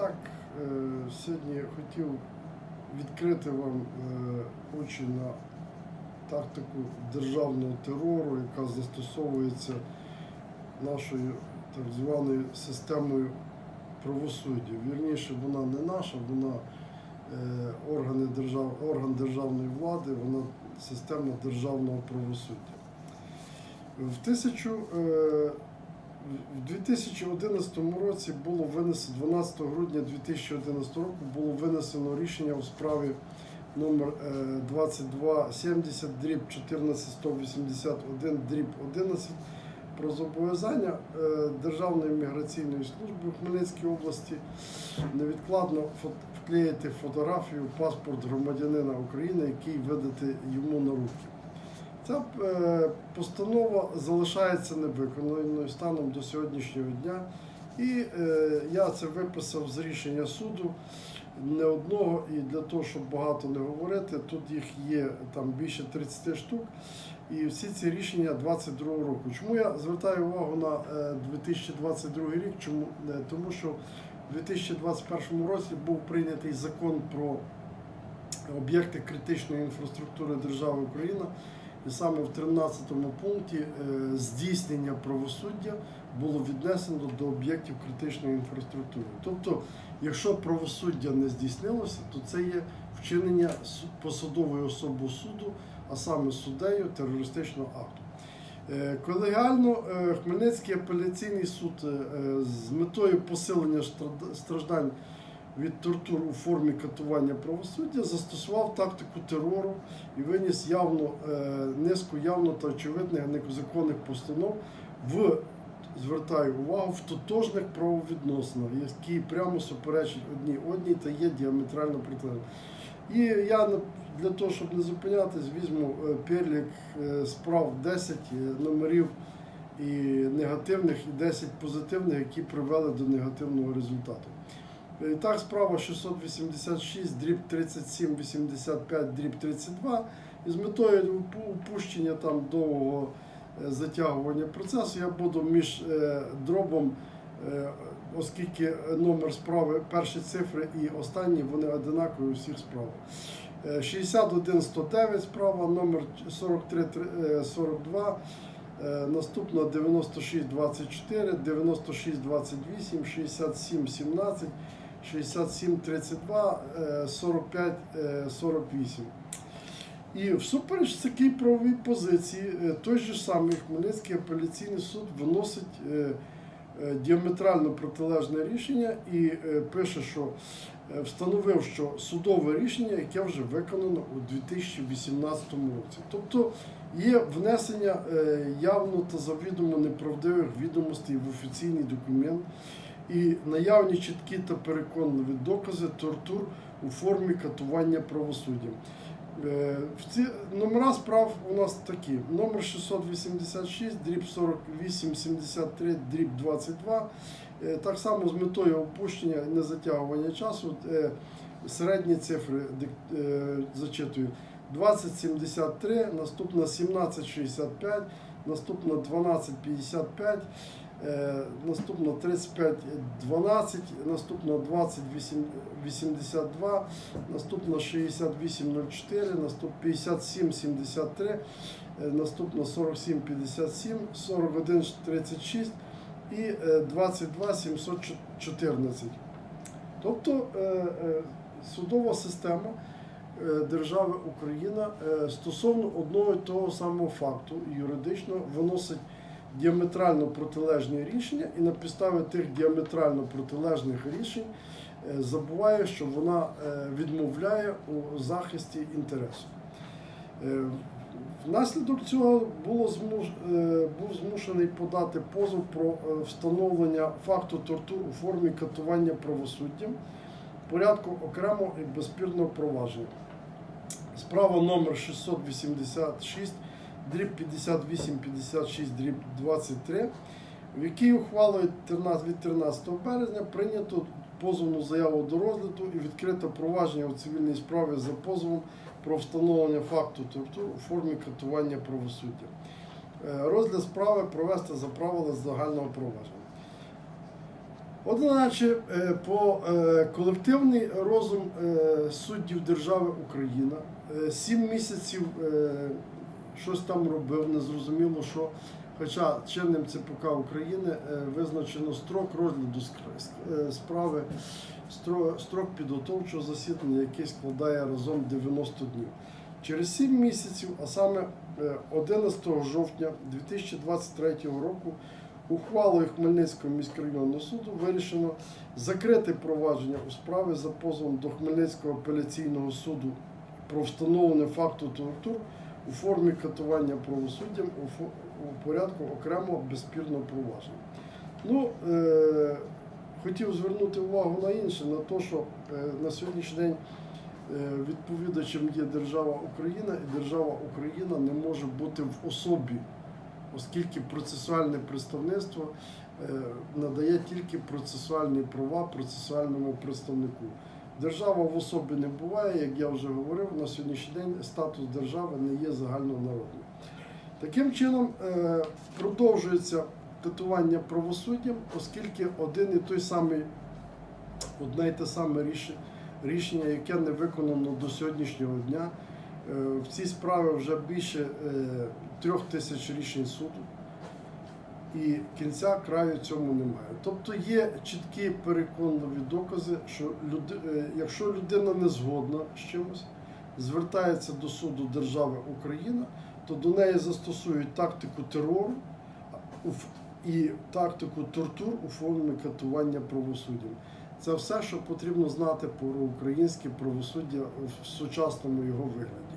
так, е, сьогодні хотів відкрити вам е, очі на тактику державного терору, яка застосовується нашою так званою системою правосуддя. Вірніше, вона не наша, вона е, органи держав, орган державної влади, вона система державного правосуддя. В тисячу е, в 2011 році було винесено 12 грудня 2011 року було винесено рішення у справі номер е, 2270 дріб 14181 дріб 11 про зобов'язання е, Державної міграційної служби в Хмельницькій області невідкладно вклеїти фотографію паспорт громадянина України, який видати йому на руки. Ця е, постанова залишається невиконаною станом до сьогоднішнього дня. І е, я це виписав з рішення суду не одного, і для того, щоб багато не говорити, тут їх є там більше 30 штук. І всі ці рішення 22 року. Чому я звертаю увагу на е, 2022 рік? Чому? Е, Тому що в 2021 році був прийнятий закон про об'єкти критичної інфраструктури держави Україна. І саме в 13 пункті е, здійснення правосуддя було віднесено до об'єктів критичної інфраструктури. Тобто, якщо правосуддя не здійснилося, то це є вчинення посадовою особою суду, а саме суддею терористичного акту. Е, Колегіально е, Хмельницький апеляційний суд з метою посилення страждань від тортур у формі катування правосуддя застосував тактику терору і виніс явно е, низку явно та очевидних незаконних постанов в звертаю увагу в тотожних правовідносинах, які прямо суперечать одній одній та є діаметрально протилежні. І я для того, щоб не зупинятись, візьму е, перелік е, справ 10 е, номерів і негативних, і 10 позитивних, які привели до негативного результату. І так, справа 686, дріб 37, 85, дріб 32. І з метою упущення там довгого е, затягування процесу я буду між е, дробом, е, оскільки номер справи, перші цифри і останні, вони одинакові у всіх справах. Е, 61 109 справа, номер 43 е, 42, е, наступна 96 24, 96 28, 67 32, е, 45 е, 48. І всупереч такій правовій позиції, е, той же самий Хмельницький апеляційний суд виносить е, е, діаметрально протилежне рішення і пише, що встановив, що судове рішення, яке вже виконано у 2018 році. Тобто є внесення явно та завідомо неправдивих відомостей в офіційний документ і наявні чіткі та переконливі докази тортур у формі катування правосуддям. Е, ці номера справ у нас такі: номер 686, дріб 4873, дріб 22. Е, Так само з метою опущення і незатягування часу. е, Середні цифри зачитую. 2073, наступна 1765, наступна 1255, е, наступна 3512, наступна 2082, наступна 6804, наступ 5773, е, наступна 4757, 4136 і е, 22714. Тобто е, е, судова система е, держави Україна е, стосовно одного і того самого факту юридично виносить діаметрально протилежні рішення і на підставі тих діаметрально протилежних рішень е, забуває, що вона е, відмовляє у захисті інтересу. Е, Внаслідок цього було змуш... був змушений подати позов про встановлення факту тортур у формі катування правосуддям порядку окремого і безспірного провадження. Справа номер 686, дріб 5856, дріб 23, в якій ухвалою від 13 березня прийнято позовну заяву до розгляду і відкрито провадження у цивільній справі за позовом про встановлення факту тортур у формі катування правосуддя. Е, Розгляд справи провести за правила загального провадження. Одначе е, по е, колективний розум суддів держави Україна е, сім місяців щось там робив, незрозуміло що. Хоча чинним ЦПК України е, визначено строк розгляду е, справи, строк підготовчого засідання, який складає разом 90 днів. Через 7 місяців, а саме е, 11 жовтня 2023 року, ухвалою Хмельницького міськрайонного суду вирішено закрити провадження у справі за позовом до Хмельницького апеляційного суду про встановлення факту тортур у формі катування правосуддям у, порядку окремого безспірного провадження. Ну, е, хотів звернути увагу на інше, на те, що е, на сьогоднішній день е, відповідачем є держава Україна, і держава Україна не може бути в особі, оскільки процесуальне представництво е, надає тільки процесуальні права процесуальному представнику. Держава в особі не буває, як я вже говорив, на сьогоднішній день статус держави не є загальнонародним. Таким чином е, продовжується катування правосуддям, оскільки один і той самий, одне і те саме рішення, рішення, яке не виконано до сьогоднішнього дня. Е, В цій справі вже більше е, трьох тисяч рішень суду, і кінця краю цьому немає. Тобто є чіткі переконливі докази, що люди, е, якщо людина не згодна з чимось, звертається до суду держави Україна, то до неї застосують тактику терору і тактику тортур у формі катування правосуддям. Це все, що потрібно знати про українське правосуддя в сучасному його вигляді.